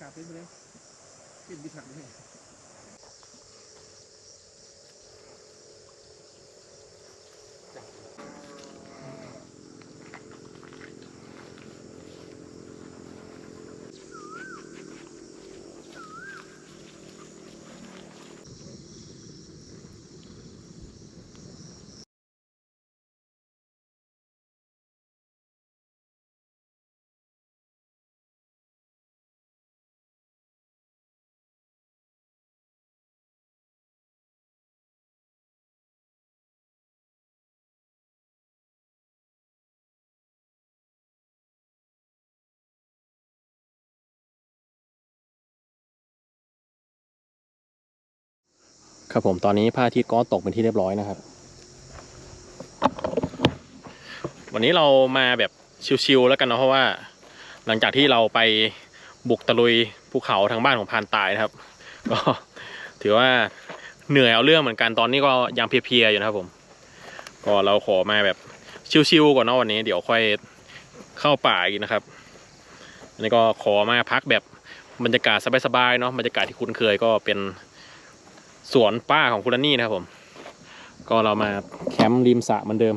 กาศเป็นไปเลยเป็นบิสักเลย ครับผมตอนนี้พระอาทิตย์ก็ตกเป็นที่เรียบร้อยนะครับ วันนี้เรามาแบบชิวๆแล้วกันเนาะเพราะว่า หลังจากที่เราไปบุกตะลุยภูเขาทางบ้านของพานตายนะครับ ก็ถือว่าเหนื่อยเอาเรื่องเหมือนกันตอนนี้ก็ยังเพลียๆอยู่นะครับผม ก็เราขอมาแบบชิวๆก่อนเนาะวันนี้ เดี๋ยวค่อยเข้าป่าอีกนะครับอันนี้ก็ขอมาพักแบบบรรยากาศสบายๆเนาะบรรยากาศที่คุ้นเคยก็เป็น สวนป้าของคุณลันนี่นะครับผม ก็เรามาแคมป์ริมสระเหมือนเดิม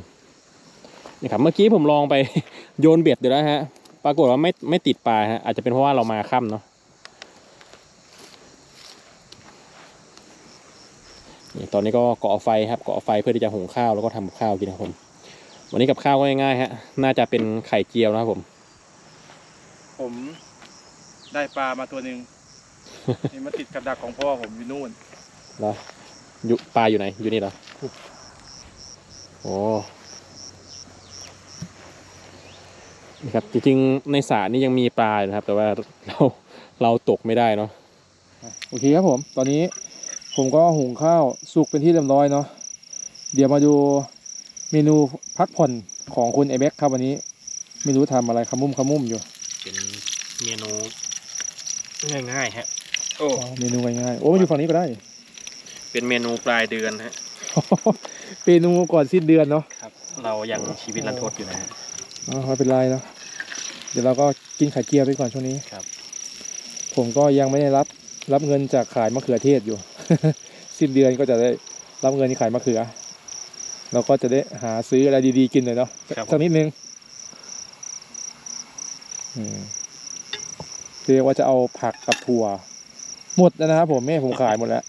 นี่ครับเมื่อกี้ผมลองไปโยนเบ็ดเดี๋ยวแล้วฮะ ปรากฏว่าไม่ไม่ติดปลาฮะอาจจะเป็นเพราะว่าเรามาค่ำเนาะนี่ตอนนี้ก็เก่อไฟครับเก่อไฟเพื่อที่จะหุงข้าวแล้วก็ทำข้าวกินนะครับผมวันนี้กับข้าวก็ง่ายๆฮะ น่าจะเป็นไข่เจียวนะครับผม ผมได้ปลามาตัวหนึ่ง นี่มาติดกับดักของพ่อผมอยู่นู่น เหรออยู่ปลาอยู่ไหน อยู่นี่เหรอโอ้นี่ครับจริงๆในสระนี่ยังมีปลาอยู่นะครับ แต่ว่าเราเราตกไม่ได้เนาะโอเคครับผม ตอนนี้ผมก็หุงข้าวสุกเป็นที่เรียบร้อยเนาะเดี๋ยวมาดูเมนูพักผ่อนของคุณไอแบ็กครับวันนี้ ไม่รู้ทำอะไรขมุ้มขมุ้มอยู่ เป็นเมนูง่ายๆฮะโอ้อ๋อเมนูง่ายๆโอ้มาอยู่ฝั่งนี้ก็ได้ เป็นเมนูปลายเดือนฮะเมนูก่อนสิ้นเดือนเนาะครับ เรายังชีวิตรันทดอยู่นะฮะอ๋อไม่เป็นไรเนาะเดี๋ยวเราก็กินไข่เจียวไปก่อนช่วงนี้ครับ ผมก็ยังไม่ได้รับรับเงินจากขายมะเขือเทศอยู่ สิ้นเดือนก็จะได้รับเงินที่ขายมะเขือ เราก็จะได้หาซื้ออะไรดีๆกินหน่อยเนาะครับผมสักนิดนึงอืมเรียกว่าจะเอาผักกับถั่ว หมดแล้วนะครับผมแม่ผมขายหมดแล้ว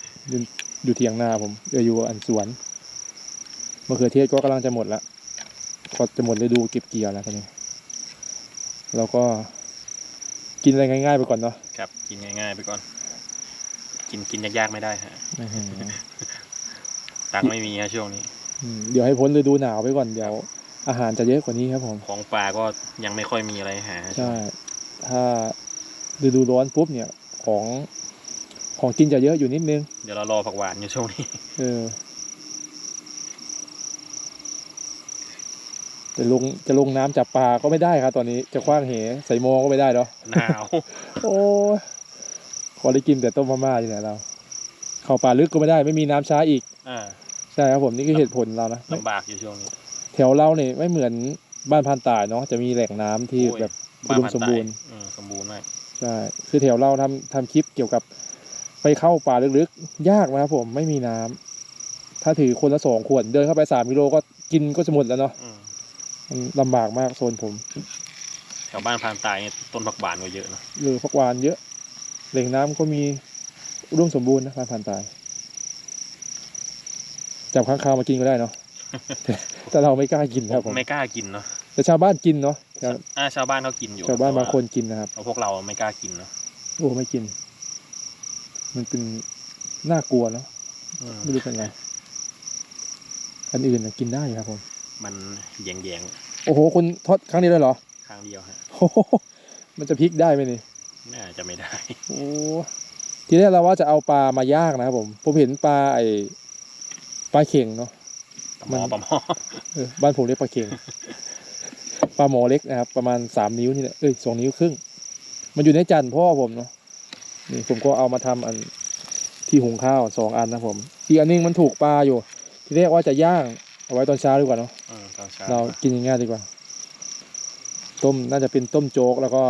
อยู่อยู่เทียงนาผมเดี๋ยวอยู่อันสวนมะเขือเทศก็กำลังจะหมดแล้วก็จะหมดฤดูเก็บเกี่ยวแล้วตอนนี้เราก็กินอะไรง่ายๆไปก่อนเนาะครับ กินง่าย ๆ ไปก่อน กินกินยากๆไม่ได้ฮะอื้อหือตังค์ไม่มีฮะช่วงนี้อืมเดี๋ยวให้พ้นฤดูหนาวไปก่อนเดี๋ยว อาหารจะเยอะกว่านี้ครับผมของปลาก็ยังไม่ค่อยมีอะไรหาใช่ ถ้าฤดูร้อนปุ๊บเนี่ย ของ ของกินจะเยอะอยู่นิดนึง เดี๋ยวเรารอผักหวานอยู่ช่วงนี้ เออ จะลงจะลงน้ำจับปลาก็ไม่ได้ครับ ตอนนี้จะคว้างเหใส่โมอก็ไม่ได้เนาะหนาว โอ้ยขอได้กินแต่ต้มมาม่าอยู่ไหนเรา เข้าป่าลึกก็ไม่ได้ ไม่มีน้ำใช้อีกอ่าใช่ครับผมนี่คือเหตุผลเรานะลำบากอยู่ช่วงนี้ แถวเราเนี่ยไม่เหมือนบ้านพันตายเนาะจะมีแหล่งน้ำที่โอ้ยแบบอุดมสมบูรณ์อืมสมบูรณ์มากใช่คือแถวเราทำทำคลิปเกี่ยวกับ ไปเข้าป่าลึกๆ ยากนะครับผมไม่มีน้ำถ้าถือคนละสองขวดเดินเข้าไปสามกิโลก็กินก็จะหมดแล้วเนาะอืมมันลำบากมากโซนผมแถวบ้านพานตายนี่ต้นผักหวานก็เยอะนะหรือพักหวานเยอะแหล่งน้ำก็มีอุดมสมบูรณ์นะบ้านพันตายจับข้างคาวมากินก็ได้เนาะแต่แต่เราไม่กล้ากินครับผมไม่กล้ากินเนาะแต่ชาวบ้านกินเนาะชาวอ่าชาวบ้านเขากินอยู่ ชาวบ้านแต่บางคนกินนะครับเราพวกเราไม่กล้ากินเนาะโอ้ไม่กิน มันเป็นน่ากลัวเนาะอืมไม่รู้เป็นไงอันอื่นน่ะกินได้ครับผม มันแยงโอ้โหคุณทอดครั้งนี้เลยเหรอๆข้างเดียวฮะโอ้โหมันจะพลิกได้ไหมนี่น่าจะไม่ได้ โอ้ทีแรกเราว่าจะเอาปลามาย่างนะครับผม ผมเห็นปลาไอ้ปลาเข่งเนาะปลาหมอมันปลาหมอเออบ้านผมเรียกปลาเข่งปลาหมอเล็กนะครับ ประมาณสามนิ้วนี่แหละเอ้ยสองนิ้วครึ่ง มันอยู่ในจานพ่อผมเนาะ นี่ผมก็เอามาทำอันที่หุงข้าวสองอันนะครับผม อีกอันนึงมันถูกปลาอยู่ ทีแรกว่าจะย่างเอาไว้ตอนเช้าดีกว่าเนาะอืมตอนเช้าเรากินง่ายๆดีกว่า ต้มน่าจะเป็นต้มโจ๊กแล้วก็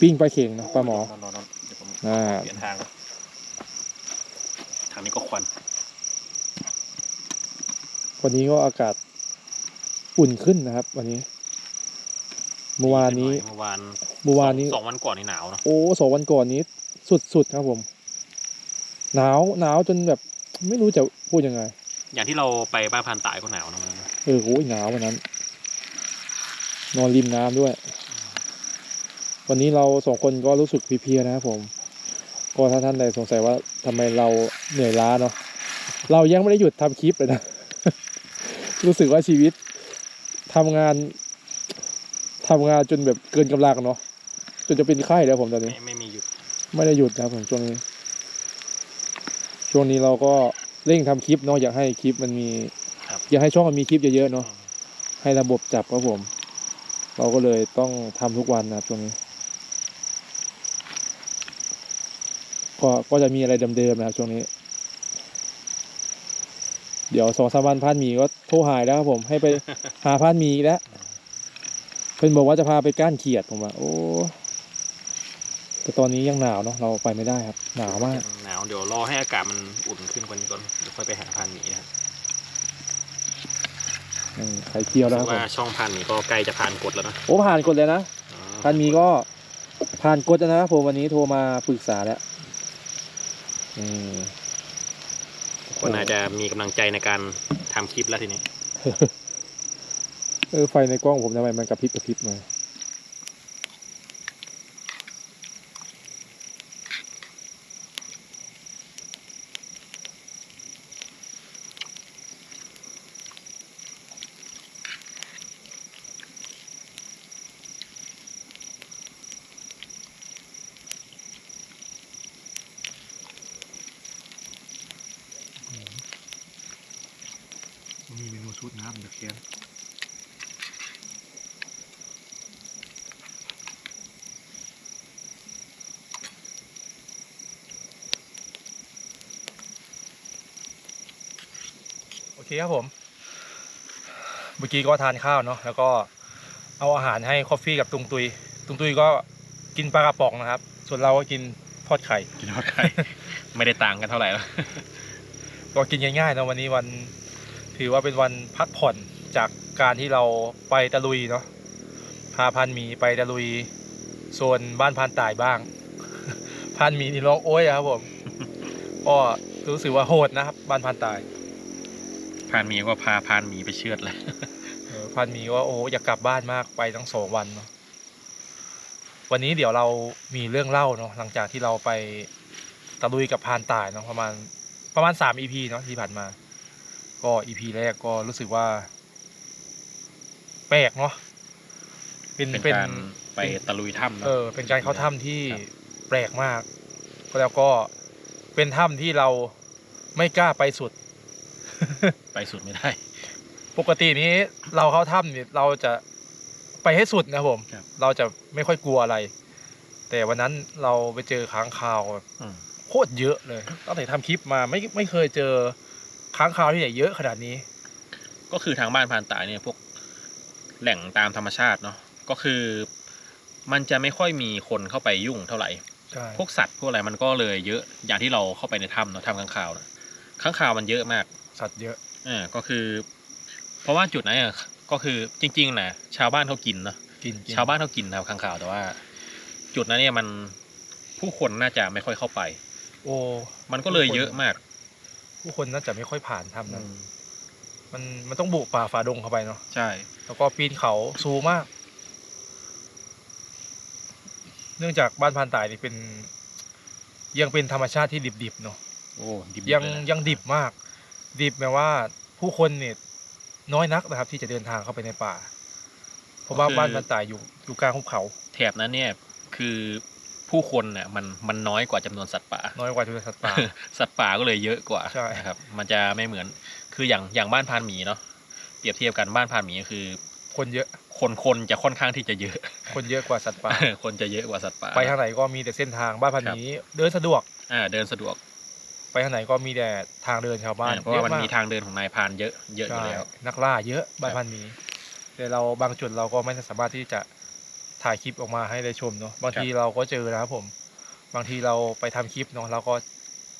ปิ้งปลาเข่งเนอะปลาหมอนอนนอนเดี๋ยวผมอ่าเปลี่ยนทางทางนี้ก็ควัน วันนี้ก็อากาศอุ่นขึ้นนะครับ วันนี้ เมื่อวานนี้ เมื่อวาน เมื่อวานนี้สองสองวันก่อนนี่หนาวเนาะโอ้สองวันก่อนนี้ สุดๆครับผม หนาวหนาวจนแบบ ไม่รู้จะพูดยังไง อย่างที่เราไปบ้านพันตายก็หนาวนะมันเออโหหนาววันนั้น นอนริมน้ำด้วย วันนี้เราสองคนก็รู้สึกเพลียๆนะครับผม ก็ถ้าท่านใดสงสัยว่าทำไมเราเหนื่อยล้าเนาะเรายังไม่ได้หยุดทำคลิปเลยนะ รู้สึกว่าชีวิตทำงานทำงานจนแบบเกินกำลังเนาะจนจะเป็นไข้แล้วผมตอนนี้ ไม่ไม่มีหยุด ไม่ได้หยุดนะครับผมช่วงนี้ ช่วงนี้เราก็เร่งทำคลิปเนาะอยากให้คลิปมันมีครับอยากให้ช่องมันมีคลิปเยอะๆเนาะให้ระบบจับครับผม เราก็เลยต้องทำทุกวันนะครับช่วงนี้ ก็ก็จะมีอะไรเดิมๆนะครับช่วงนี้ เดี๋ยวสองสามวันพานหมีก็โทรหายแล้วครับผมให้ไปหาพานหมีอีกแล้วเพิ่นบอกว่าจะพาไปก้านเขียดผมว่าโอ้ แต่ตอนนี้ยังหนาวเนาะเราไปไม่ได้ครับ หนาวมากหนาวเดี๋ยวรอให้อากาศมันอุ่นขึ้นกว่านี้ก่อนเดี๋ยวค่อยไปหาพันหมีนะครับอืมไข่เจียวแล้วครับผมว่าช่องพันหมีก็ใกล้จะผ่านกฎแล้วนะโอ้ผ่านกดเลยนะอ๋อพันหมีก็ผ่านกดแล้วนะครับผมวันนี้โทรมาปรึกษาแล้วอืม คนอาจจะมีกำลังใจในการทำคลิปแล้วทีนี้ เออไฟในกล้องผมทำไมมันกระพริบกระพริบมา มีเมนูชุดน้ำเดือดเคียน โอ เคครับผม เมื่อกี้ก็ทานข้าวเนาะแล้วก็เอาอาหารให้คอฟฟี่กับตุงตุย ตุงตุยก็กินปลากระป๋องนะครับ ส่วนเราก็กินทอดไข่ กินทอดไข่ ไม่ได้ต่างกันเท่าไหร่แล้วก็กินง่ายๆเนอะวันนี้วันถือว่าเป็นวันพักผ่อนจากการที่เราไปตะลุยเนาะพาพันหมีไปตะลุยโซนบ้านพันตายบ้าง พันหมีนี่ร้องโอ้ยอะครับผมก็รู้สึกว่าโหดนะครับ บ้านพันตาย พานหมีก็พาพานหมีไปเชือดเลยเออพันหมีว่าโอ้อยากกลับบ้านมากไปทั้งสองวันเนาะวันนี้เดี๋ยวเรามีเรื่องเล่าเนาะหลังจากที่เราไปตะลุยกับพานตายเนาะประมาณประมาณสามอีพีเนาะที่ผ่านมา ก็อีพีแรกก็รู้สึกว่า แปลกเนาะเป็นเป็นเป็นการไปตะลุยถ้ำเอเนาะอเป็นการเข้าถ้ำที่ครับแปลกมากแล้วก็เป็นถ้ำที่เราไม่กล้าไปสุด ไปสุดไม่ได้ ปกตินี้เราเข้าถ้ำเนี่ยเราจะไปให้สุดนะครับผมครับ เราจะไม่ค่อยกลัวอะไร แต่วันนั้นเราไปเจอค้างคาวอืมโคตรเยอะเลยตั้งแต่ทำคลิปมาไม่ไม่เคยเจอค้างคาวที่ไหนเยอะขนาดนี้ ก็คือทางบ้านพานตายเนี่ยพวกแหล่งตามธรรมชาติเนาะก็คือ มันจะไม่ค่อยมีคนเข้าไปยุ่งเท่าไหร่ ใช่พวกสัตว์พวกอะไรมันก็เลยเยอะอย่างที่เราเข้าไปในถ้ำเนาะถ้ำข้างคาวนะข้างคาวมันเยอะมาก สัตว์เยอะอ่าก็คือ เพราะว่าจุดนั้นอะก็คือจริงๆนะชาวบ้านเขากินเนาะกินกินชาวบ้านเขากินนะครับข้างคาวแต่ว่า จุดนั้นเนี่ยมันผู้คนน่าจะไม่ค่อยเข้าไป โอ้มันก็เลยเยอะมาก ผู้คนน่าจะไม่ค่อยผ่านถ้ำนั้นมันมันต้องบุกป่าฝ่าดงเข้าไปเนาะใช่ แล้วก็ปีนเขาสูงมาก เนื่องจากบ้านพานตายนี่เป็น ยังเป็นธรรมชาติที่ดิบๆเนาะโอ้ดิบยังเลนะยังดิบมาก ดิบแปลว่าผู้คนเนี่ยน้อยนักนะครับ ที่จะเดินทางเข้าไปในป่า เพราะว่าบ้านพานตายอยู่อยู่กลางหุบเขา แถบนั้นเนี่ยคือผู้คนเนี่ยมันมันน้อยกว่าจำนวนสัตว์ป่า น้อยกว่าทุกสัตว์ป่า สัตว์ป่าก็เลยเยอะกว่าใช่นะครับ มันจะไม่เหมือนคืออย่างอย่างบ้านพานหมีเนาะเปรียบเทียบกันบ้านพานหมีก็คือ คนเยอะคนคนจะค่อนข้างที่จะเยอะ คนเยอะกว่าสัตว์ป่า คนจะเยอะกว่าสัตว์ป่า ไปทางไหนก็มีแต่เส้นทางบ้านพันครับนี้เดินสะดวก อ่าเดินสะดวก ไปทางไหนก็มีแต่ทางเดินชาวบ้านอ่าเพราะว่ามันยอมีทางเดินของนายพรานเยอะเยอะอยู่ใช่แล้ว นักล่าเยอะบ้านครับพันนี้แต่เราบางจุดเราก็ไม่สามารถที่จะถ่ายคลิปออกมาให้ได้ชมเนาะบางทีเราก็เจอนะครับผม บางทีเราไปทำคลิปเนาะเราก็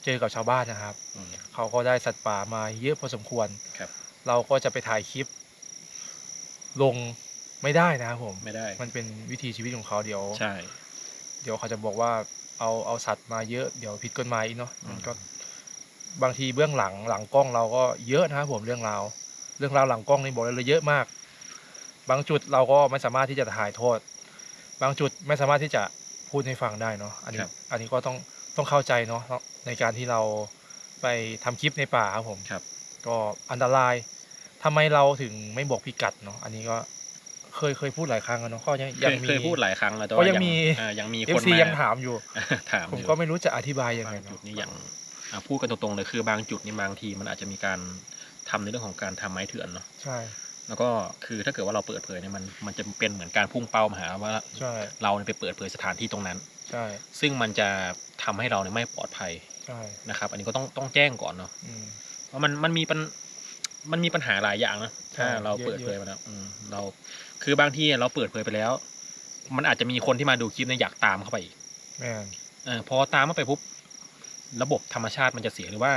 เจอกับชาวบ้านนะครับอืมเขาก็ได้สัตว์ป่ามาเยอะพอสมควรครับ เราก็จะไปถ่ายคลิป ลงไม่ได้นะครับผมไม่ได้ มันเป็นวิถีชีวิตของเขาเดี๋ยวใช่ เดี๋ยวเขาจะบอกว่าเอาเอาสัตว์มาเยอะเดี๋ยวผิดกฎหมายอีกเนาะอืมมันก็ บางทีเบื้องหลังหลังกล้องเราก็เยอะนะครับผมเรื่องราวเรื่องราวหลังกล้องนี่บอกเลยเยอะมาก บางจุดเราก็ไม่สามารถที่จะถ่ายโทษ บางจุดไม่สามารถที่จะพูดให้ฟังได้เนาะอันนี้ครับอันนี้ก็ต้องต้องเข้าใจเนาะในการที่เราไปทำคลิปในป่าครับผมครับ ก็อันตรายทำไมเราถึงไม่บอกพิกัดเนาะอันนี้ก็เคยเคยพูดหลายครั้งแล้วเนาะก็ยังเคยังยมีเคยพูดหลายครั้งแล้วแต่ก็ว่ายัยังมีอ่ายังมีเอคนฟซีมายังถามอยู่ ถามผมอยู่ก็ไม่รู้จะอธิบายยังไงบางจุดเนาะนี่อย่างอ่า พูดกันตรงๆเลยคือบางจุดนี่บางทีมันอาจจะมีการทำในเรื่องของการทำไม้เถื่อนเนาะใช่ แล้วก็คือถ้าเกิดว่าเราเปิดเผยเนี่ยมันมันจะเป็นเหมือนการพุ่งเป้ามาหาว่าใช่เราเนี่ยไปเปิดเผยสถานที่ตรงนั้นใช่ซึ่งมันจะทำให้เราเนี่ยไม่ปลอดภัยใช่นะครับ อันนี้ก็ต้องต้องแจ้งก่อนเนาะอืมเพราะมันมันมีปัญมันมีปัญหาหลายอย่างนะใช่ถ้าเราเยอะเปิดเผยมาแล้วอืมเรา คือบางทีเราเปิดเผยไปแล้ว มันอาจจะมีคนที่มาดูคลิปเนี่ยอยากตามเข้าไปอีกแม่นเออพอตามเข้าไปปุ๊บ ระบบธรรมชาติมันจะเสียหรือว่า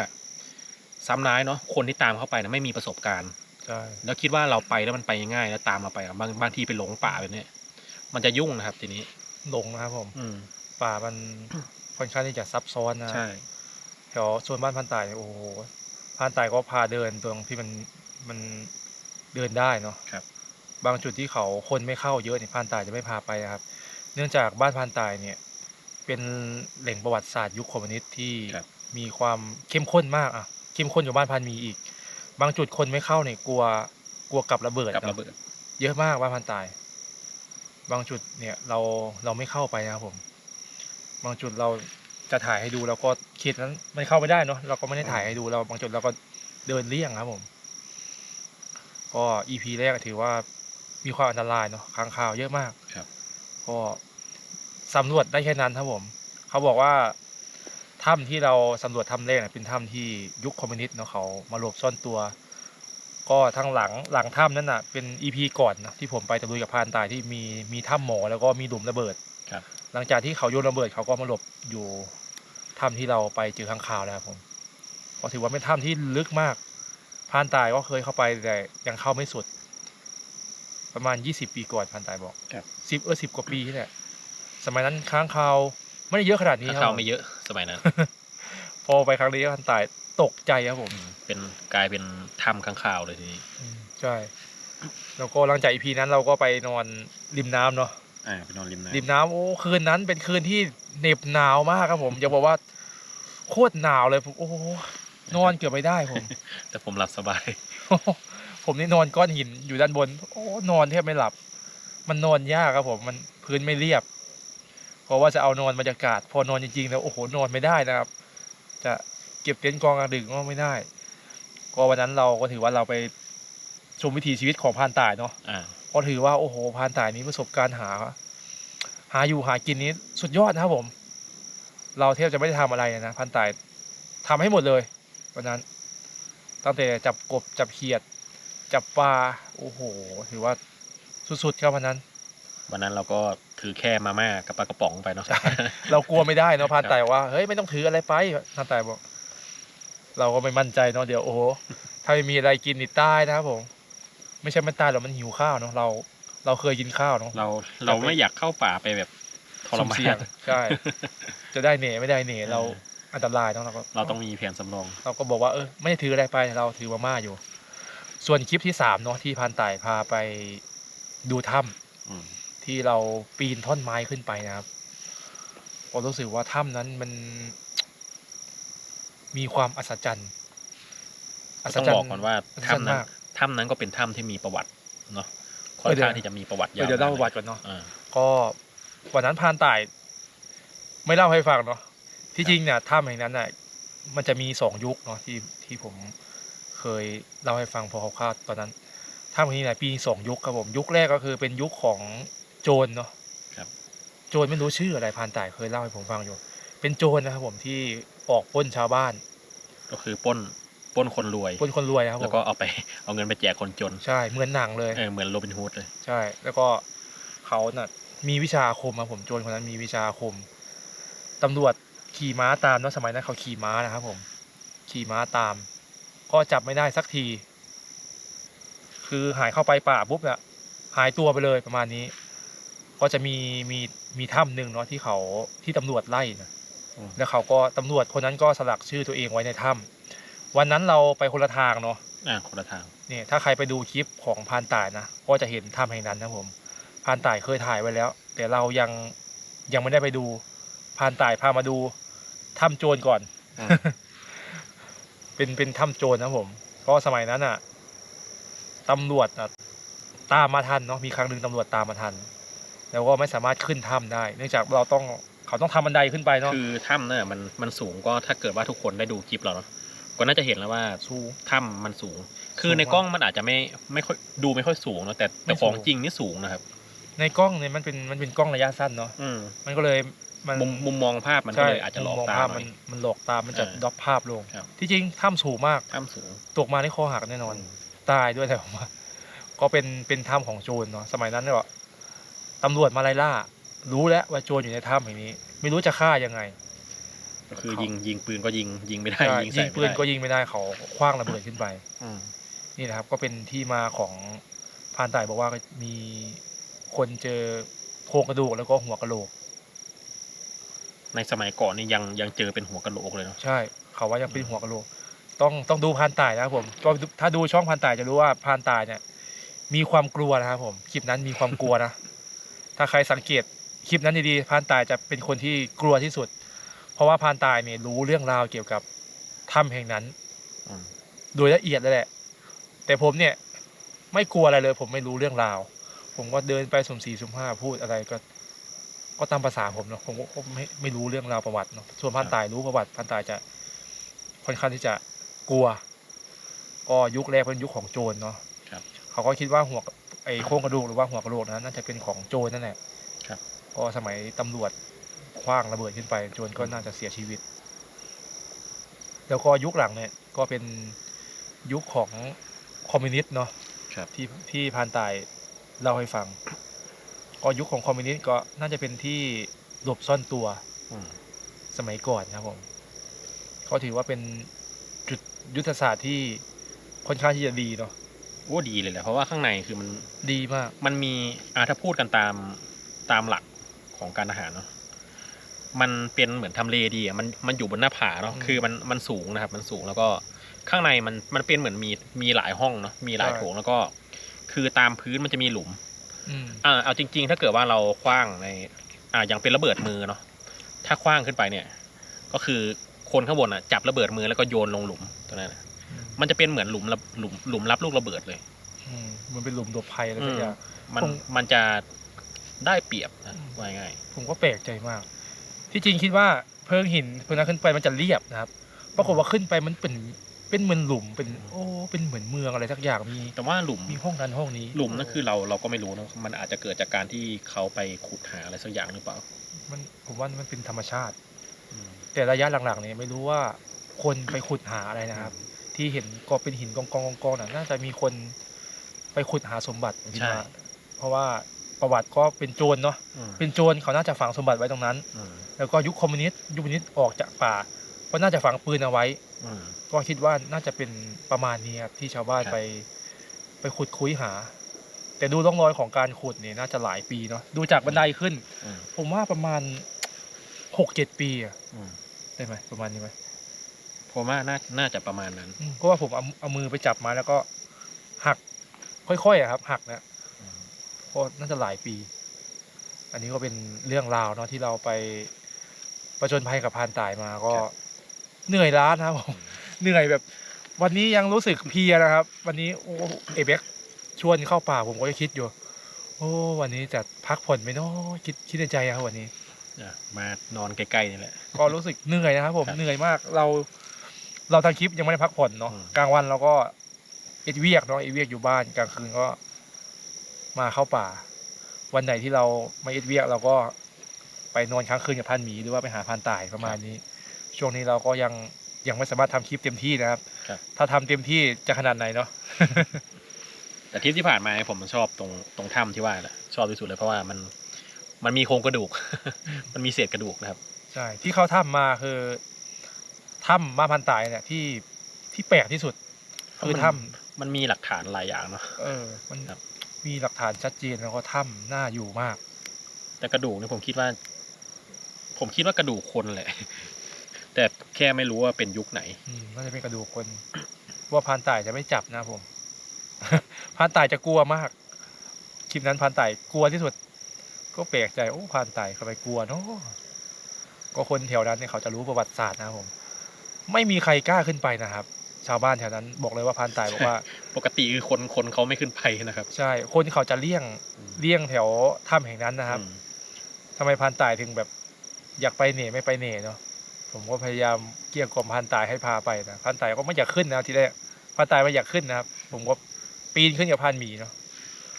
ซ้ำร้ายเนาะคนที่ตามเข้าไปนะไม่มีประสบการณ์ใช่แล้วคิดว่าเราไปแล้วมันไปง่ายแล้วตามเราไปอะบางบางทีไปหลงป่าแบบเนี้ยมันจะยุ่งนะครับ ทีนี้หลงนะครับผม อืมป่ามันค่อนข้างที่จะซับซ้อนนะใช่แถวโซนบ้านพันตายเนี่ยโอ้โหพันตายก็พาเดินตรงที่มันมันเดินได้เนาะครับ บางจุดที่เขาคนไม่เข้าเยอะเนี่ยพันตายจะไม่พาไปนะครับ เนื่องจากบ้านพันตายเนี่ย เป็นแหล่งประวัติศาสตร์ยุคคอมมิวนิสต์ที่ครับมีความเข้มข้นมากอะเข้มข้นอยู่บ้านพันมีอีก บางจุดคนไม่เข้าเนี่ยกลัวกลัวกับระเบิดกับเนอระเบิด เยอะมากบ้านพันตาย บางจุดเนี่ยเราเราไม่เข้าไปนะครับผม บางจุดเราจะถ่ายให้ดูเราก็คิดนั้นมันเข้าไม่ได้เนาะเราก็ไม่ได้ถ่ายให้ดูเรา บางจุดเราก็เดินเลี่ยงครับผม ก็อีพีแรกถือว่ามีความอันตรายเนาะค้างคาวเยอะมากครับ ก็ สำรวจได้แค่นั้นครับผม เขาบอกว่าถ้ำที่เราสำรวจถ้ำแรกเนี่ยเป็นถ้ำที่ยุคคอมมิวนิสต์เนาะเขามาหลบซ่อนตัว ก็ทั้งหลังหลังถ้ำนั้นน่ะเป็นอีพีก่อนนะที่ผมไปตะลุยกับพรานตายที่มีมีถ้ำหมอแล้วก็มีหลุมระเบิดครับ หลังจากที่เขาโยนระเบิดเขาก็มาหลบอยู่ถ้ำที่เราไปเจอข้างคาวแล้วครับผมก็ถือว่าเป็นถ้ำที่ลึกมากพรานตายก็เคยเข้าไปแต่ยังเข้าไม่สุด ประมาณยี่สิบปีก่อนพรานตายบอกครับสิบเออสิบกว่าปีนี่แหละ สมัยนั้นค้างคาวไม่ได้เยอะขนาดนี้ถ้าครับเขาผมไม่เยอะสมัยนั้น พอไปครั้งนี้พรานตายตกใจครับผม เป็นกลายเป็นถ้ำข้างข่าวเลยทีนี้อืมใช่ แล้วก็หลังจากอีพีนั้นเราก็ไปนอนริมน้ำเนาะอ่าไปนอนริมน้ำริมน้ำโอ้คืนนั้นเป็นคืนที่เหน็บหนาวมากครับผมอย่าบอกว่าโคตรหนาวเลยผมโอ้โหนอนเกือบไม่ได้ผม แต่ผมหลับสบาย ผมนี่นอนก้อนหินอยู่ด้านบน โอ้นอนแทบไม่หลับ มันนอนยากครับผม มันพื้นไม่เรียบ เพราะว่าจะเอานอนบรรยากาศ พอนอนจริงๆแล้วโอ้โหนอนไม่ได้นะครับ จะเก็บเต็นท์กองกระดึกก็ไม่ได้ก็วันนั้นเราก็ถือว่าเราไปชมวิถีชีวิตของพรานตายเนาะอ่าก็ถือว่าโอ้โหพรานตายนี้ประสบการณ์หา หาอยู่หากินนี้สุดยอดนะครับผม เราแทบจะไม่ได้ทำอะไรเลยนะพรานตายทำให้หมดเลยวันนั้น ตั้งแต่จับกบจับเขียด จับปลาโอ้โห ถือว่าสุดๆครับวันนั้น วันนั้นเราก็ ถือแค่มาม่ากับปลากระป๋องไปเนาะใช่เรากลัวไม่ได้เนาะพรานตายว่าเฮ้ยไม่ต้องถืออะไรไปพรานตายบอก เราก็ไม่มั่นใจเนาะเดี๋ยวโอ้โหถ้าไม่มีอะไรกินนี่ตายนะครับผม ไม่ใช่ไม่ตายหรอกมันหิวข้าวเนาะเรา เราเคยกินข้าวเนาะเรา เราไม่อยากเข้าป่าไปแบบทรสุ่มมาเสี่ยนงใช่จะได้เหน่ไม่ได้เหน่เราเอออันตรายเนาะเราก็เราต้องมีแผนสำรอง เราก็บอกว่าเออไม่ได้ถืออะไรไปเราถือมาม่าอยู่ ส่วนคลิปที่สามเนาะที่พรานต่ายพาไปดูถ้ำอืม ที่เราปีนท่อนไม้ขึ้นไปนะครับผมรู้สึกว่าถ้ำนั้นมันมีความอัศจรรย์อัศต้องจรรบอกย์ก่อนว่าอัศจรรย์ถ้ำนั้นมากถ้ำนั้นก็เป็นถ้ำที่มีประวัติเนาะค่อนเออเดี๋ยวข้างที่จะมีประวัติเออเดี๋ยวเล่านประวัติก่อนเนาะ อ่า ก็วันนั้นพรานต่าย ไม่เล่าให้ฟังเนาะที่จริงเนี่ยถ้ำแห่งนั้นน่ะ มันจะมีสองยุคเนาะที่ที่ผมเคยเล่าให้ฟังพอคร่าวๆตอนนั้นถ้ำแห่งนี้เนี่ยปีสองยุคครับผมยุคแรกก็คือเป็นยุคของ โจรเนาะครับ โจรไม่รู้ชื่ออะไรพรานต่ายเคยเล่าให้ผมฟังอยู่ เป็นโจรนะครับผมที่ออกปล้นชาวบ้าน ก็คือปล้นปล้นคนรวยปล้นคนรวยนะครับผแล้วมก็เอาไปเอาเงินไปแจกคนจน ใช่เหมือนหนังเลยเออเหมือนโรบินฮูดเลย ใช่ แล้วก็เขาน่ะมีวิชาอาคมครับผมโจรคนนั้นมีวิชาอาคมตำรวจขี่ม้าตามเนอะสมัยนั้นเขาขี่ม้านะครับผม ขี่ม้าตาม ก็จับไม่ได้สักที คือหายเข้าไปป่าปุ๊บเนี่ยหายตัวไปเลยประมาณนี้ ก็จะมีมีมีถ้ำหนึ่งเนาะที่เขาที่ตำรวจไล่นะอืมแล้วเขาก็ตำรวจคนนั้นก็สลักชื่อตัวเองไว้ในถ้ำวันนั้นเราไปคนละทางเนาะอ่าคนละทางเนี่ยถ้าใครไปดูคลิปของพรานต่ายนะก็จะเห็นถ้ำแห่งนั้นนะผมพรานต่ายเคยถ่ายไว้แล้ว แต่เรายังยังไม่ได้ไปดูพรานต่ายพามาดูถ้ำโจรก่อนอืมเป็นเป็นถ้ำโจรนะผมเพราะสมัยนั้นอะตำรวจอะตามมาทันเนาะมีครั้งหนึ่งตำรวจตามมาทัน แล้วก็ไม่สามารถขึ้นถ้ำได้ เนื่องจากเราต้องเขาต้องทำบันไดขึ้นไปเนาะคือถ้ำเนี่ยมันมันสูงก็ถ้าเกิดว่าทุกคนได้ดูคลิปเราเนาะก็น่าจะเห็นแล้วว่าสูงถ้ำมันสูง คือสูงในมากกล้องมันอาจจะไม่ไม่ค่อยดูไม่ค่อยสูงเนาะแต่ไม่แต่ของสูงจริงนี่สูงนะครับ ในกล้องเนี่ยมันเป็นมันเป็นกล้องระยะสั้นเนาะอืมมันก็เลยมันมุมมุมมองภาพมันก็ใช่เลยอาจจะหลอกมุมมงตาภพหน่มัอยนมันหลอกตามันจะเออดรอปภาพลงครับที่จริงถ้ำสูงมากถ้ำสูงตกมาในคอหักแน่นอน ตายด้วยแต่ผมว่าก็เป็นเป็นถ้ำของโจรเนาะสมัยนั้นเนี่ย ตำรวจมาไล่ล่า รู้แล้วว่าโจรอยู่ในถ้ำอย่างนี้ ไม่รู้จะฆ่ายังไง ก็คือยิงยิงปืนก็ยิงยิงไม่ได้ใช่ยิงยิใส่งไม่ปืนได้ก็ยิงไม่ได้เขาคว้างระเบิดขึ้นไป อืมนี่นะครับก็เป็นที่มาของพรานต่ายบอกว่ามีคนเจอโครงกระดูกแล้วก็หัวกะโหลก ในสมัยก่อนนี่ยังยังเจอเป็นหัวกะโหลกเลยเนาะใช่ เขาว่ายังเป็นหัวกะโหลก ต้องต้องดูพรานต่ายนะครับผมก็ถ้าดูช่องพรานต่ายจะรู้ว่าพรานต่ายเนี่ย มีความกลัวนะครับผมคลิปนั้นมีความกลัวนะ ถ้าใครสังเกตคลิปนั้นดีๆพรานต่ายจะเป็นคนที่กลัวที่สุด เพราะว่าพรานต่ายเนี่ยรู้เรื่องราวเกี่ยวกับถ้ำแห่งนั้นอืมโดยละเอียดเลยแหละ แต่ผมเนี่ย ไม่กลัวอะไรเลย ผมไม่รู้เรื่องราว ผมก็เดินไปสุ่มสี่สุ่มห้าพูดอะไรก็ ก็ตามภาษาผมเนาะผมก็ไม่ไม่รู้เรื่องราวประวัติเนาะส่วนพันตายรู้ประวัติพันตายจะค่อนข้างที่จะกลัว ก็ยุคแรกเป็นยุคของโจรเนาะครับเขาก็คิดว่าหัว ไอ้โครงกระดูกหรือว่าหัวกระโหลกนั้นน่าจะเป็นของโจรนั่นแหละครับก็สมัยตำรวจคว้างระเบิดขึ้นไปโจรก็น่าจะเสียชีวิต แล้วก็ยุคหลังเนี่ยก็เป็นยุคของคอมมิวนิสต์เนาะครับที่ที่พรานตายเล่าให้ฟัง ก็ยุคของคอมมิวนิสต์ก็น่าจะเป็นที่หลบซ่อนตัวอืมสมัยก่อนครับผมก็ถือว่าเป็นจุดยุทธศาสตร์ที่ค่อนข้างที่จะดีเนาะ โอ้ดีเลยแหละเพราะว่าข้างในคือมันดีมาก มันมีอ่าถ้าพูดกันตามตามหลักของการทหารเนาะมันเป็นเหมือนทำเลดีอะมันมันอยู่บนหน้าผาเนาะอืมคือมันมันสูงนะครับ มันสูงแล้วก็ข้างในมันมันเป็นเหมือนมีมีหลายห้องเนาะมีหลายใช่โถงแล้วก็ คือตามพื้นมันจะมีหลุมอืมอ่าเอาจริง ๆ ถ้าเกิดว่าเราคว้างใน อ่าอย่างเป็นระเบิดมือเนาะถ้าคว้างขึ้นไปเนี่ย ก็คือคนข้างบนอะจับระเบิดมือแล้วก็โยนลงหลุมตัวนั้นนะ มันจะเป็นเหมือนหลุมระหลุมหลุมรับลูกระเบิดเลยอืมมันเป็นหลุมหลบภัยอะไรสักอย่าง มันผม มันจะได้เปรียบนะอืมว่าง่ายผมก็แปลกใจมาก ที่จริงคิดว่าเพิงหินเพิงนั้นขึ้นไปมันจะเรียบนะครับ ปรากฏว่าขึ้นไปมันเป็นเป็นเหมือนหลุมเป็นโอ้เป็นเหมือนเมืองอะไรสักอย่างมีแต่ว่าหลุม มีห้องนั้นห้องนี้หลุมนั่นคือเราเราก็ไม่รู้นะมันอาจจะเกิดจากการที่เขาไปขุดหาอะไรสักอย่างหรือเปล่ามันผมว่ามันเป็นธรรมชาติอืมแต่ระยะหลังๆเนี่ยไม่รู้ว่าคนไปขุดหาอะไรนะครับ ที่เห็นก็เป็นหินกองกองกองๆน่ะน่าจะมีคนไปขุดหาสมบัติผมคิดว่าเพราะว่าประวัติก็เป็นโจรเนาะอืมเป็นโจรเขาน่าจะฝังสมบัติไว้ตรงนั้นอืมแล้วก็ยุคคอมมิวนิสต์ยุคคอมมิวนิสต์ออกจากป่าก็น่าจะฝังปืนเอาไว้อืมก็คิดว่าน่าจะเป็นประมาณนี้ครับที่ชาวบ้านครับไปไปขุดคุยหา แต่ดูร่องรอยของการขุดเนี่ยน่าจะหลายปีเนาะดูจากบันไดขึ้นอืมผมว่าประมาณหกเจ็ดปีอะอืมได้ไหมประมาณนี้ไหม ผมว่าน่าน่าจะประมาณนั้นอืมเพราะว่าผมเอาเอามือไปจับมาแล้วก็หัก ค่อยๆอะครับ หักนะอืมก็น่าจะหลายปี อันนี้ก็เป็นเรื่องราวเนาะที่เราไปประจนภัยกับพรานตายมาก็เหนื่อยล้านะครับผม เหนื่อยแบบ วันนี้ยังรู้สึกเพลียนะครับ วันนี้โอ้เอเบกชวนเข้าป่าผมก็คิดอยู่ โอ้วันนี้จะพักผ่อนไหมเนาะคิดคิดในใจอะครับวันนี้ อะมานอนใกล้ๆนี่แหละ ก็รู้สึกเหนื่อยนะครับผมครับ เหนื่อยมากเรา เราทำคลิปยังไม่ได้พักผ่อนเนาะอืมกลางวันเราก็เอ็ดเวียกเนาะเอ็ดเวียกอยู่บ้านกลางคืนก็ มาเข้าป่า วันไหนที่เราไม่เอ็ดเวียกเราก็ไปนอนค้างคืนกับพันหมีหรือว่าไปหาพันต่ายประมาณนี้ ช่วงนี้เราก็ยังยังไม่สามารถทำคลิปเต็มที่นะครับครับถ้าทำเต็มที่จะขนาดไหนเนาะแต่ทริปที่ผ่านมาผมชอบตรงตรงถ้ำที่ว่าแหละชอบที่สุดเลยเพราะว่ามันมันมีโครงกระดูก มันมีเศษกระดูกนะครับ ใช่ ที่เขาถ้ำมาคือ ถ้ำมาพันตายเนี่ยที่ที่แปลกที่สุดคือถ้มันมีหลักฐานหลายอย่างเนาะำเออ มันครับมีหลักฐานชัดเจนแล้วก็ถ้ำน่าอยู่มาก แต่กระดูกเนี่ยผมคิดว่า ผมคิดว่ากระดูกคนแหละ แต่แค่ไม่รู้ว่าเป็นยุคไหนอืมน่าจะเป็นกระดูกคนว่าพรานต่ายจะไม่จับนะผมพรานต่ายจะกลัวมากคลิปนั้นพรานต่ายกลัวที่สุด ก็แปลกใจโอ้พรานต่ายทำไมกลัวเนาะก็คนแถวนั้นเนี่ยเขาจะรู้ประวัติศาสตร์นะครับผม ไม่มีใครกล้าขึ้นไปนะครับ ชาวบ้านแถวนั้นบอกเลยว่าพรานต่ายบอกว่า ปกติคือคนคนเขาไม่ขึ้นไปนะครับ ใช่ คนเขาจะเลี่ยงเลี่ยงแถวถ้ำแห่งนั้นนะครับอืมทำไมพรานต่ายถึงแบบ อยากไปเหน่ไม่ไปเหน่เนาะผมก็พยายามเกลี้ยกล่อมพรานต่ายให้พาไปนะพรานต่ายก็ไม่อยากขึ้นนะทีแรกพรานต่ายไม่อยากขึ้นนะครับ ผมก็ปีนขึ้นกับพรานหมีเนาะ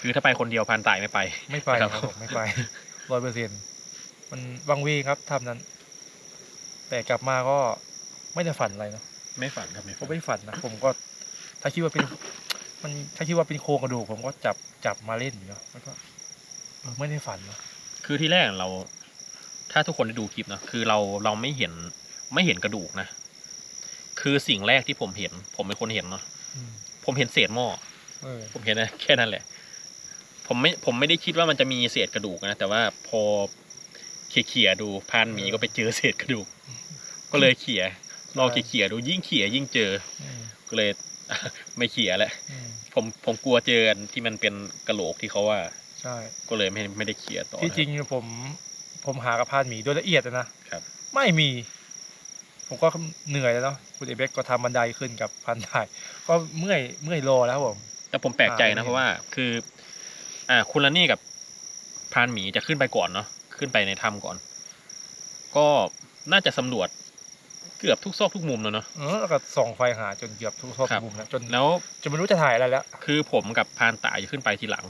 คือถ้าไปคนเดียวพานตายไม่ไป ไม่ไปครับครับผมไม่ไปร้อยเปอร์เซ็นมันวังเวงครับทำนั้น แต่กลับมาก็ ไม่ได้ฝันอะไรเนาะไม่ฝันครับไม่ก็ฝันไม่ได้ฝันนะผมก็ ถ้าคิดว่าเป็น มันถ้าคิดว่าเป็นโครงกระดูกผมก็จับจับมาเล่นอยู่เนาะแล้วก็เออไม่ได้ฝันเนาะคือที่แรกเรา ถ้าทุกคนได้ดูคลิปเนอะคือเราเราไม่เห็นไม่เห็นกระดูกนะ คือสิ่งแรกที่ผมเห็น ผมเป็นคนเห็นเนาะอืมผมเห็นเศษหม้อ เออ ผมเห็นนะแค่นั้นแหละ ผมไม่ผมไม่ได้คิดว่ามันจะมีเศษกระดูกนะ แต่ว่าพอเขี่ยๆดูพานหมีก็ไปเจอเศษกระดูก ก็เลยเขี่ย ลองเขี่ยๆดูยิ่งเขี่ยยิ่งเจออืมก็เลยไม่เขี่ยแล้วอืมผมผมกลัวเจออันที่มันเป็นกระโหลกที่เขาว่า ใช่ ก็เลยไม่ไม่ได้เขี่ยต่อที่จริงผมผมหากระพานหมีโดยละเอียดอะนะครับ ไม่มี ผมก็เหนื่อยแล้วเนาะคุณเอเบกก็ทำบันไดขึ้นกับพันถ่ายก็เมื่อยเมื่อยโลแล้วครับผมแต่ผมแปลกใจอ่านะเพราะว่าคือ อ่าคุณลานี่กับพรานหมีจะขึ้นไปก่อนเนาะขึ้นไปในถ้ำก่อน ก็น่าจะสำรวจ เกือบทุกซอกทุกมุมแล้วเนาะเออแล้วก็ส่องไฟหาจนเกือบทุกซอกครับทุกมุมแล้วจนแล้วจนไม่รู้จะถ่ายอะไรแล้ว คือผมกับพรานตายจะขึ้นไปทีหลัง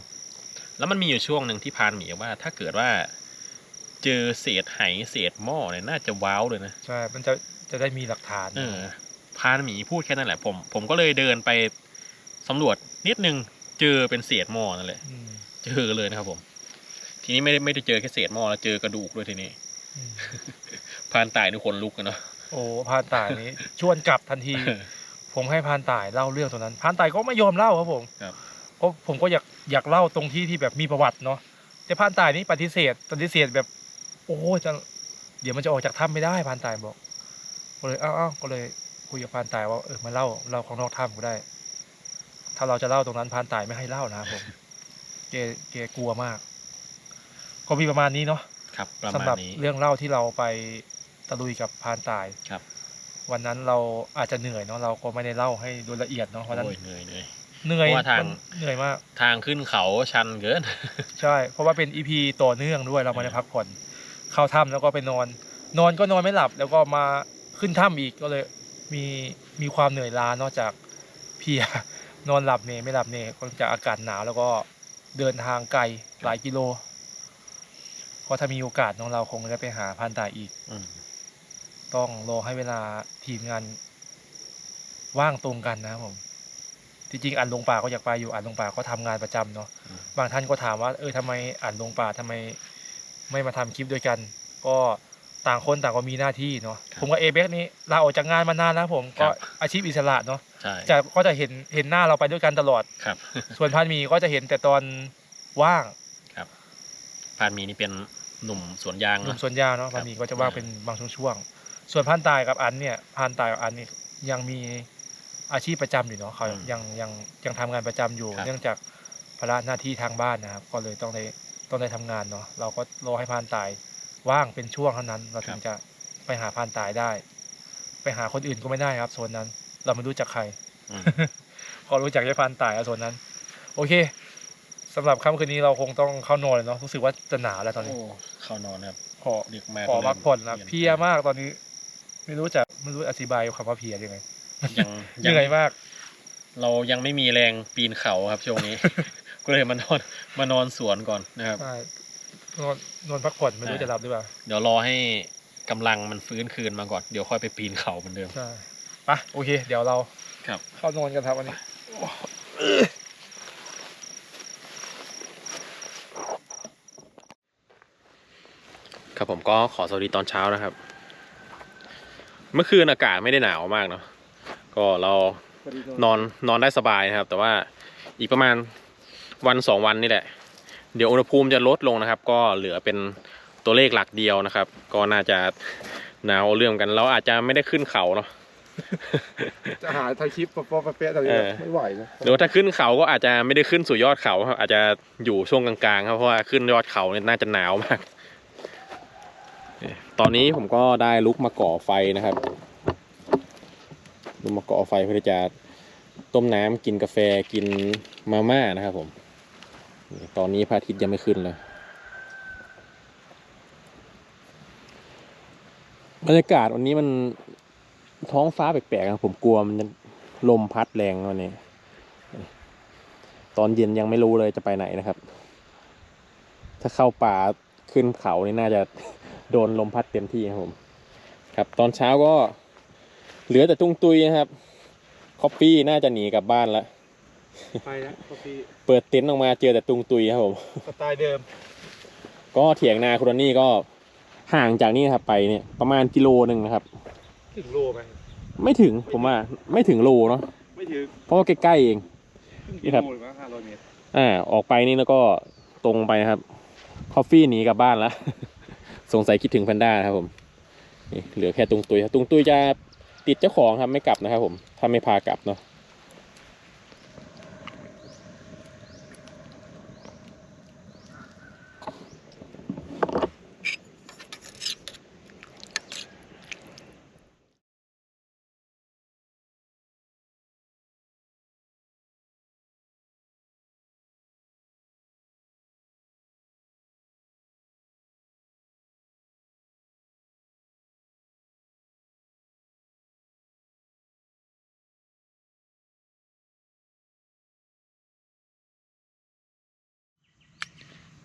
แล้วมันมีอยู่ช่วงหนึ่งที่พรานหมีว่า ถ้าเกิดว่า เจอเศษไหเศษหม้อเนี่ยน่าจะว้าวเลยนะใช่ มันจะจะได้มีหลักฐาน เออพรานหมีพูดแค่นั้นแหละ ผม ผมก็เลยเดินไปสำรวจนิดนึงเจอเป็นเศษหม้อนั่นแหละมเจอเลยนะครับผม ทีนี้ไม่ได้ไม่ได้เจอแค่เศษหม้อแล้วเจอกระดูกด้วยทีนี้อืมพรานตายนี่คนลุกกันเนาะ โอ้พานต่ายนี้ ชวนกลับทันที ผมให้พานต่ายเล่าเรื่องตรงนั้น พานต่ายก็ไม่ยอมเล่าครับผมครับเพราะผมก็อยากอยากเล่าตรงที่ที่แบบมีประวัติเนาะแต่พานต่ายนี่ปฏิเสธปฏิเสธแบบ โอ้จะเดี๋ยวมันจะออกจากถ้ำไม่ได้พานต่ายบอก ก็เลยอ้าวอ้าวก็เลยคุยกับพานต่ายว่าเออมาเล่าเล่าของนอกถ้ำก็ได้ ถ้าเราจะเล่าตรงนั้นพานต่ายไม่ให้เล่านะครับผมแกแกกลัวมาก ก็มีประมาณนี้เนาะครับประสำมาหณรับนี้เรื่องเล่าที่เราไป ตะลุยกับพรานตายครับ วันนั้นเราอาจจะเหนื่อยเนาะเราก็ไม่ได้เล่าให้โดยละเอียดเนาะวันนั้นโอ้ยเหนื่อยเหนื่อยเหนื่อยเพราะว่าทางมันเหนื่อยมาก ทางขึ้นเขาชันเกิน ใช่ เพราะว่าเป็นอีพีต่อเนื่องด้วยเราไม่ได้พักผ่อน เข้าถ้ำแล้วก็ไปนอน นอนก็นอนไม่หลับ แล้วก็มาขึ้นถ้ำอีกก็เลยมีมีความเหนื่อยล้านอกจากเพลียนอนหลับเนไม่หลับเนก็จะอากาศหนาวแล้วก็เดินทางไกลหลายกิโลก็ถ้ามีโอกาสน้องเราคงได้ไปหาพรานตายอีกอืม ต้องรอให้เวลาทีมงานว่างตรงกันนะครับผมจริงๆอ่านลงป่าก็อยากไปอยู่อ่านลงป่าก็ทำงานประจำเนาะอืมบางท่านก็ถามว่าเออทำไมอ่านลงป่าทำไมไม่มาทำคลิปด้วยกัน ก็ต่างคนต่างก็มีหน้าที่เนาะผมกับเอเบกนี้ลาออกจากงานมานานแล้วผมก็อาชีพอิสระเนาะใช่จะก็จะเห็นเห็นหน้าเราไปด้วยกันตลอดครับ ส่วนพันหมีก็จะเห็นแต่ตอนว่างพรานหมีนี่เป็นหนุ่มสวนยางหนุ่เนาะมส่วนยาวเนาะครับพันหมีก็จะว่างเป็นบางช่วงๆ ส่วนพันตายกับอันเนี่ยพันตายกับอันนี่ยังมีอาชีพประจำอยู่เนาะเขายังยังยังทำงานประจำอยู่เนื่องจากภาระหน้าที่ทางบ้านนะครับ ก็เลยต้องได้ต้องได้ทำงานเนาะเราก็รอให้พานตายว่างเป็นช่วงเท่านั้น เราถึงจะไปหาพานตายได้ ไปหาคนอื่นก็ไม่ได้ครับโซนนั้น เราไม่รู้จักใคร อืมก็รู้จักแค่พานตายเอาโซนนั้น โอเคสำหรับค่ำคืนนี้เราคงต้องเข้านอนเลยเนาะรู้สึกว่าจะหนาวแล้วตอนนี้โอ้เข้านอนครับขอดึกมากขอพักผ่อนนะเริ่มเพลียมากตอนนี้ ไม่รู้จะไม่รู้อธิบายคำว่าเพลียยังไงยังเหยังนื่อยมาก เรายังไม่มีแรงปีนเขาครับช่วงนี้ ก็เลยมานอนมานอนสวนก่อนนะครับใช่นอนนอนพักผ่อนไม่รู้อ่าจะหลับหรือเปล่าเดี๋ยวรอให้กำลังมันฟื้นคืนมาก่อนเดี๋ยวค่อยไปปีนเขาเหมือนเดิมใช่ไปะโอเค เดี๋ยวเราครับเข้านอนกันครับวันนี้ครับผมก็ขอสวัสดีตอนเช้านะครับ เมื่อคืนอากาศไม่ได้หนาวมากเนาะก็เรานอนนอนได้สบายนะครับ แต่ว่าอีกประมาณวันสองวันนี่แหละ เดี๋ยวอุณหภูมิจะลดลงนะครับ ก็เหลือเป็นตัวเลขหลักเดียวนะครับ ก็น่าจะหนาวเอาเรื่องกัน เราอาจจะไม่ได้ขึ้นเขาเนาะจะหาถ่ายคลิปป๊อปๆเป๊ะๆแต่เออไม่ไหวนะหรือว่าถ้าขึ้นเขาก็อาจจะไม่ได้ขึ้นสู่ยอดเขาครับอาจจะอยู่ช่วงกลางๆครับเพราะว่าขึ้นยอดเขาเนี่ยน่าจะหนาวมาก ตอนนี้ผมก็ได้ลุกมาก่อไฟนะครับลุกมาก่อไฟเพื่อจะต้มน้ำกินกาแฟกินมาม่านะครับผม ตอนนี้พระอาทิตย์ยังไม่ขึ้นเลยบรรยากาศวันนี้มันท้องฟ้าแปลกๆนะผมกลัวมันจะลมพัดแรงวันนี้ ตอนเย็นยังไม่รู้เลยจะไปไหนนะครับ ถ้าเข้าป่าขึ้นเขานี่น่าจะ โดนลมพัดเต็มที่ครับผม ครับตอนเช้าก็เหลือแต่ตุ้งตุยนะครับคอปปี้น่าจะหนีกลับบ้านแล้วไปแล้วพอพี่เปิดเต็นท์ออกมาเจอแต่ตุงตุยครับผมสไตล์เดิม ก็เถียงนาคุณรอนนี่ก็ห่างจากนี่นะครับไปเนี่ยประมาณกิโลหนึ่งนะครับ ถึงโลไหมไม่ถึงผมว่าไม่ถึงโลเนาะไม่ถึงเพราะว่าใกล้ๆเองครึ่งนี่กิครับโลหรือว่าห้าร้อยเมตรอ่าออกไปนี่แล้วก็ตรงไปนะครับ คอฟฟี่หนีกลับบ้านแล้ว สงสัยคิดถึงแพนด้านะครับผมนี่เหลือแค่ตุงตุยตุงตุยจะติดเจ้าของครับไม่กลับนะครับผมถ้าไม่พากลับเนาะ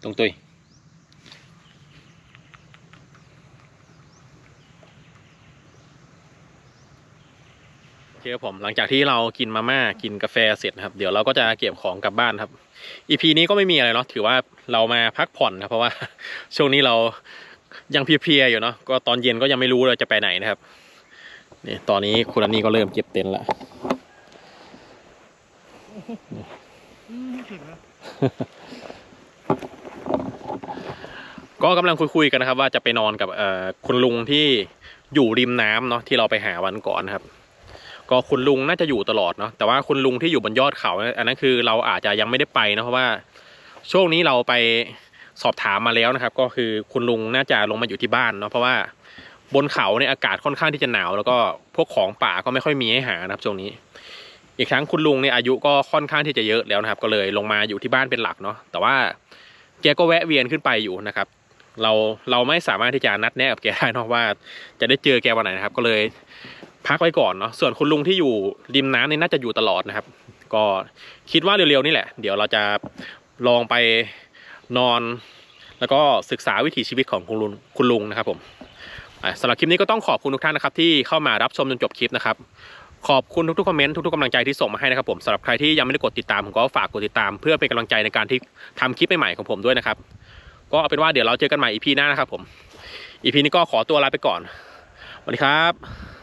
ตุงตุยโอเคครับผมหลังจากที่เรากินมาม่ากินกาแฟเสร็จนะครับ เดี๋ยวเราก็จะเก็บของกลับบ้านครับอีพีนี้ก็ไม่มีอะไรเนาะถือว่าเรามาพักผ่อนนะเพราะว่าช่วงนี้เรายังเพลียๆอยู่เนาะก็ตอนเย็นก็ยังไม่รู้เลยจะไปไหนนะครับนี่ตอนนี้คุณอันนี้ก็เริ่มเก็บเต็นท์ละ ก็กำลังคุยๆกันนะครับ ว่าจะไปนอนกับเอ่อคุณลุงที่อยู่ริมน้ำเนาะที่เราไปหาวันก่อนนะครับ ก็คุณลุงน่าจะอยู่ตลอดเนาะแต่ว่าคุณลุงที่อยู่บนยอดเขาอันนั้นคือเราอาจจะยังไม่ได้ไปนะเพราะว่าช่วงนี้เราไปสอบถามมาแล้วนะครับ ก็คือคุณลุงน่าจะลงมาอยู่ที่บ้านเนาะเพราะว่าบนเขาเนี่ยอากาศค่อนข้างที่จะหนาว แล้วก็พวกของป่าก็ไม่ค่อยมีให้หานะครับช่วงนี้ อีกทั้งคุณลุงเนี่ยอายุก็ค่อนข้างที่จะเยอะแล้วนะครับ ก็เลยลงมาอยู่ที่บ้านเป็นหลักเนาะแต่ว่าแกก็แวะเวียนขึ้นไปอยู่นะครับ เราเราไม่สามารถที่จะนัดแนะกับแกได้นอะว่า จะได้เจอแกวันไหนนะครับ ก็เลยพักไว้ก่อนเนาะส่วนคุณลุงที่อยู่ริมน้ำนี่น่าจะอยู่ตลอดนะครับ ก็คิดว่าเร็วๆนี่แหละ เดี๋ยวเราจะลองไปนอน แล้วก็ศึกษาวิถีชีวิตของคุณลุงคุณลุงนะครับผมสำหรับคลิปนี้ก็ต้องขอบคุณทุกท่านนะครับ ที่เข้ามารับชมจนจบคลิปนะครับขอบคุณทุกๆคอมเมนต์ทุกๆกำลังใจที่ส่งมาให้นะครับผมสำหรับใครที่ยังไม่ได้กดติดตามผมก็ฝากกดติดตาม เพื่อเป็นกำลังใจในการที่ทำคลิปใหม่ๆของผมด้วยนะครับ ก็เอาเป็นว่าเดี๋ยวเราเจอกันใหม่อีพีหน้านะครับผมอีพีนี้ก็ขอตัวลาไปก่อนสวัสดีครับ